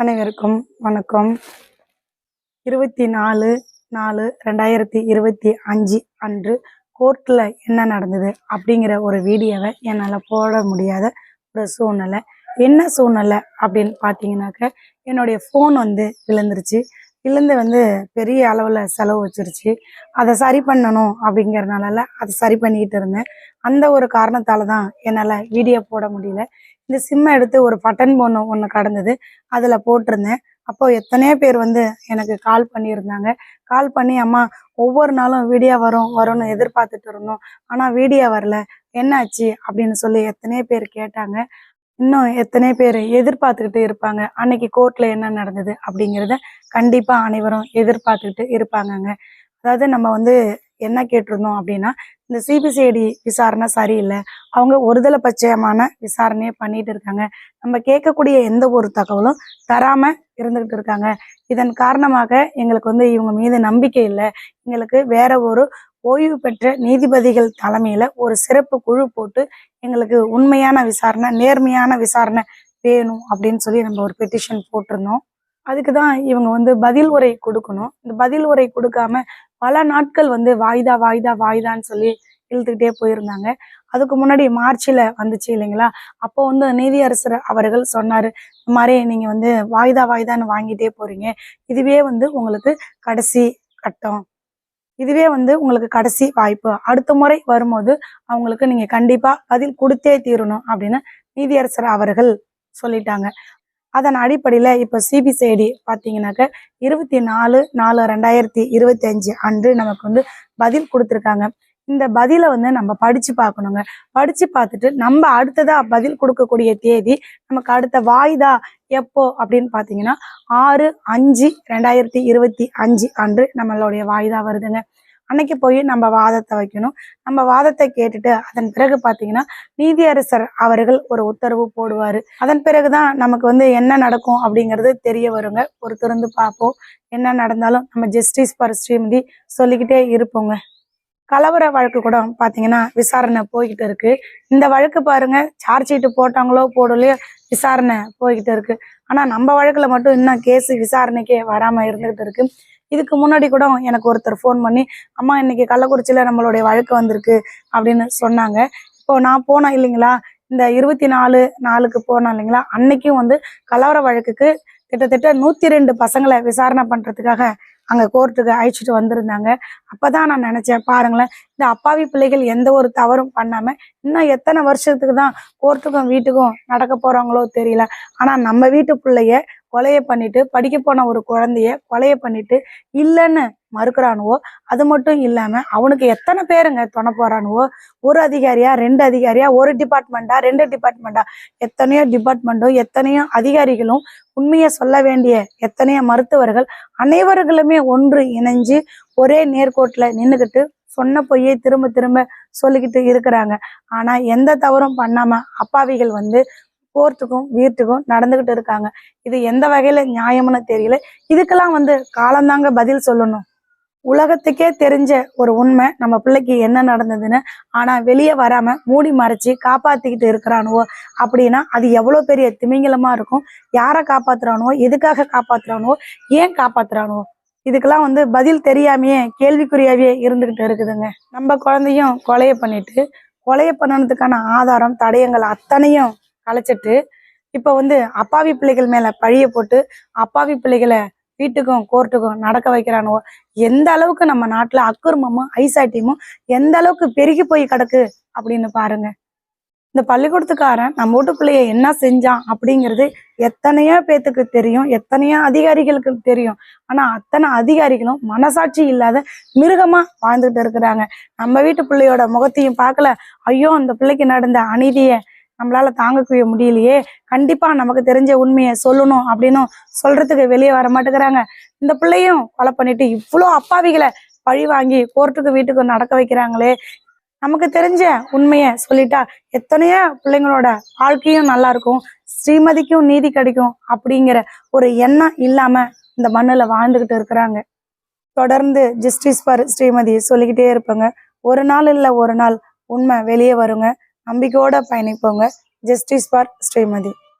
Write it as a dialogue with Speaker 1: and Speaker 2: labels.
Speaker 1: அனைவருக்கும் வணக்கம். இருபத்தி நாலு நாலு ரெண்டாயிரத்தி இருபத்தி அஞ்சு அன்று கோர்ட்டில் என்ன நடந்தது அப்படிங்கிற ஒரு வீடியோவை என்னால் போட முடியாத ஒரு சூழ்நிலை. என்ன சூழ்நிலை அப்படின்னு பார்த்தீங்கன்னாக்க என்னுடைய ஃபோன் வந்து விழுந்துருச்சு. விழுந்து வந்து பெரிய அளவில் செலவு வச்சிருச்சு. அதை சரி பண்ணணும் அப்படிங்கிறனால அதை சரி பண்ணிக்கிட்டு இருந்தேன். அந்த ஒரு காரணத்தால் தான் என்னால் வீடியோ போட முடியல. இந்த சிம்மை எடுத்து ஒரு பட்டன் போன் ஒன்று கடந்தது. அதில் போட்டிருந்தேன். அப்போது எத்தனையோ பேர் வந்து எனக்கு கால் பண்ணியிருந்தாங்க. கால் பண்ணி அம்மா ஒவ்வொரு நாளும் வீடியோ வரும் வரும்னு எதிர்பார்த்துட்டு இருந்தோம். ஆனால் வீடியோ வரல. என்னாச்சு? அப்படின்னு சொல்லி எத்தனையோ பேர் கேட்டாங்க. இன்னும் எத்தனை பேர் எதிர்பார்த்துக்கிட்டு இருப்பாங்க. அன்னைக்கு கோர்ட்டில் என்ன நடந்தது அப்படிங்கிறத கண்டிப்பாக அனைவரும் எதிர்பார்த்துக்கிட்டு இருப்பாங்கங்க. அதாவது நம்ம வந்து என்ன கேட்டிருந்தோம் அப்படின்னா இந்த சிபிசிஐடி விசாரணை சரியில்லை. அவங்க ஒருதலை பட்சமான விசாரணையை பண்ணிட்டு இருக்காங்க. நம்ம கேட்கக்கூடிய எந்த ஒரு தகவலும் தராம இருந்துகிட்டு இருக்காங்க. இதன் காரணமாக எங்களுக்கு வந்து இவங்க மீது நம்பிக்கை இல்லை. எங்களுக்கு வேற ஒரு ஓய்வு பெற்ற நீதிபதிகள் தலைமையில ஒரு சிறப்பு குழு போட்டு எங்களுக்கு உண்மையான விசாரணை நேர்மையான விசாரணை வேணும் அப்படின்னு சொல்லி நம்ம ஒரு பெட்டிஷன் போட்டிருந்தோம். அதுக்கு தான் இவங்க வந்து பதில் உரை கொடுக்கணும். இந்த பதில் உரை கொடுக்காம பல நாட்கள் வந்து வாய்தா வாய்தா வாய்தான்னு சொல்லி இழுத்துக்கிட்டே போயிருந்தாங்க. அதுக்கு முன்னாடி மார்ச்சில் வந்துச்சு இல்லைங்களா? அப்போ வந்து நீதியரசர் அவர்கள் சொன்னார் இந்த மாதிரி நீங்கள் வந்து வாய்தா வாய்தான்னு வாங்கிட்டே போகிறீங்க இதுவே வந்து உங்களுக்கு கடைசி கட்டம். இதுவே வந்து உங்களுக்கு கடைசி வாய்ப்பு. அடுத்த முறை வரும்போது அவங்களுக்கு நீங்கள் கண்டிப்பாக பதில் கொடுத்தே தீரணும் அப்படின்னு நீதியரசர் அவர்கள் சொல்லிட்டாங்க. அதன் அடிப்படையில இப்போ சிபிசிஐடி பார்த்தீங்கன்னாக்க இருபத்தி நாலு நாலு ரெண்டாயிரத்தி இருபத்தி அஞ்சு அன்று நமக்கு வந்து பதில் கொடுத்துருக்காங்க. இந்த பதிலை வந்து நம்ம படிச்சு பார்க்கணுங்க. படிச்சு பார்த்துட்டு நம்ம அடுத்ததா பதில் கொடுக்கக்கூடிய தேதி நமக்கு அடுத்த வாய்தா எப்போ அப்படின்னு பார்த்தீங்கன்னா ஆறு அஞ்சு ரெண்டாயிரத்தி இருபத்தி அஞ்சு அன்று நம்மளுடைய வாய்தா வருதுங்க. அன்னைக்கு போய் நம்ம வாதத்தை வைக்கணும். நம்ம வாதத்தை கேட்டுட்டு அதன் பிறகு பார்த்தீங்கன்னா நீதியரசர் அவர்கள் ஒரு உத்தரவு போடுவார். அதன் பிறகுதான் நமக்கு வந்து என்ன நடக்கும் அப்படிங்கிறது தெரிய வருங்க. பொறுத்திருந்து பார்ப்போம். என்ன நடந்தாலும் நம்ம ஜஸ்டிஸ் பர் ஸ்ரீமதி சொல்லிக்கிட்டே இருப்போங்க. கலவர வழக்கு கூட பார்த்தீங்கன்னா விசாரணை போய்கிட்டு இருக்கு. இந்த வழக்கு பாருங்க சார்ஜ் ஷீட்டு போட்டாங்களோ போடலையோ விசாரணை போய்கிட்டு இருக்கு. ஆனா நம்ம வழக்குல மட்டும் இன்னும் கேஸ் விசாரணைக்கே வராம இருந்துகிட்டு இருக்கு. இதுக்கு முன்னாடி கூட எனக்கு ஒருத்தர் ஃபோன் பண்ணி அம்மா இன்னைக்கு கள்ளக்குறிச்சியில் நம்மளுடைய வழக்கு வந்திருக்கு அப்படின்னு சொன்னாங்க. இப்போ நான் போனேன் இல்லைங்களா? இந்த இருபத்தி நாலு நாளுக்கு போனேன் இல்லைங்களா? அன்னைக்கும் வந்து கலவர வழக்குக்கு கிட்டத்தட்ட நூத்தி ரெண்டு பசங்களை விசாரணை பண்றதுக்காக அங்க கோர்ட்டுக்கு அழைச்சிட்டு வந்திருந்தாங்க. அப்பதான் நான் நினைச்சேன் பாருங்களேன் இந்த அப்பாவி பிள்ளைகள் எந்த ஒரு தவறும் பண்ணாம இன்னும் எத்தனை வருஷத்துக்கு தான் கோர்ட்டுக்கும் வீட்டுக்கும் நடக்க போகிறாங்களோ தெரியல. ஆனா நம்ம வீட்டு பிள்ளைய கொலையை பண்ணிட்டு படிக்க போன ஒரு குழந்தைய கொலையை பண்ணிட்டு இல்லைன்னு மறுக்கிறானுவோ அது மட்டும் இல்லாம அவனுக்கு எத்தனை பேருங்க துணை போறானுவோ? ஒரு அதிகாரியா ரெண்டு அதிகாரியா ஒரு டிபார்ட்மெண்டா ரெண்டு டிபார்ட்மெண்டா எத்தனையோ டிபார்ட்மெண்ட்டும் எத்தனையோ அதிகாரிகளும் உண்மையை சொல்ல வேண்டிய எத்தனையோ மருத்துவர்கள் அனைவர்களுமே ஒன்று இணைஞ்சு ஒரே நேர்கோட்டில் நின்றுக்கிட்டு சொன்ன பொய்யை திரும்ப திரும்ப சொல்லிக்கிட்டு இருக்கிறாங்க. ஆனா எந்த தவறும் பண்ணாம அப்பாவிகள் வந்து போர்த்துக்கும் வீட்டுக்கும் நடந்துகிட்டு இருக்காங்க. இது எந்த வகையில நியாயம்னு தெரியல. இதுக்கெல்லாம் வந்து காலந்தாங்க பதில் சொல்லணும். உலகத்துக்கே தெரிஞ்ச ஒரு உண்மை நம்ம பிள்ளைக்கு என்ன நடந்ததுன்னு ஆனா வெளியே வராம மூடி மறைச்சு காப்பாத்திக்கிட்டு இருக்கிறானுவோ அப்படின்னா அது எவ்வளவு பெரிய திமிங்கலமா இருக்கும். யாரை காப்பாத்துறானுவோ எதுக்காக காப்பாத்துறானுவோ ஏன் காப்பாத்துறானுவோ. இதுக்கெல்லாம் வந்து பதில் தெரியாமையே கேள்விக்குறியாவே இருந்துகிட்டு இருக்குதுங்க. நம்ம குழந்தையும் கொலையை பண்ணிட்டு கொலையை பண்ணனதுக்கான ஆதாரம் தடயங்கள் அத்தனையும் கலைச்சிட்டு இப்போ வந்து அப்பாவி பிள்ளைகள் மேலே பழிய போட்டு அப்பாவி பிள்ளைகளை வீட்டுக்கும் கோர்ட்டுக்கும் நடக்க வைக்கிறானுவோ எந்த அளவுக்கு நம்ம நாட்டில் அக்குர்மமும் ஐசாட்டியமும் எந்த அளவுக்கு பெருகி போய் கிடக்கு அப்படின்னு பாருங்க. இந்த பள்ளிக்கூடத்துக்காரன் நம்ம வீட்டு பிள்ளைய என்ன செஞ்சான் அப்படிங்கிறது எத்தனையோ பேத்துக்கு தெரியும் எத்தனையோ அதிகாரிகளுக்கு தெரியும். ஆனால் அத்தனை அதிகாரிகளும் மனசாட்சி இல்லாத மிருகமாக வாழ்ந்துகிட்டு இருக்கிறாங்க. நம்ம வீட்டு பிள்ளையோட முகத்தையும் பார்க்கல. ஐயோ அந்த பிள்ளைக்கு நடந்த அநீதியை நம்மளால தாங்கக்கூடிய முடியலையே. கண்டிப்பா நமக்கு தெரிஞ்ச உண்மையை சொல்லணும் அப்படின்னு சொல்றதுக்கு வெளியே வர மாட்டேங்கிறாங்க. இந்த பிள்ளையும் கொலை பண்ணிட்டு இவ்வளோ அப்பாவிகளை பழி வாங்கி கோர்ட்டுக்கு வீட்டுக்கு நடக்க வைக்கிறாங்களே. நமக்கு தெரிஞ்ச உண்மையை சொல்லிட்டா எத்தனையோ பிள்ளைங்களோட வாழ்க்கையும் நல்லா இருக்கும். ஸ்ரீமதிக்கும் நீதி கிடைக்கும் அப்படிங்கிற ஒரு எண்ணம் இல்லாம இந்த மண்ணுல வாழ்ந்துகிட்டு இருக்கிறாங்க. தொடர்ந்து ஜஸ்டிஸ் ஃபார் ஸ்ரீமதி சொல்லிக்கிட்டே இருப்பாங்க. ஒரு நாள் இல்லை ஒரு நாள் உண்மை வெளியே வருங்க. நம்பிக்கையோட பயணிப்போங்க. Justice for Srimathi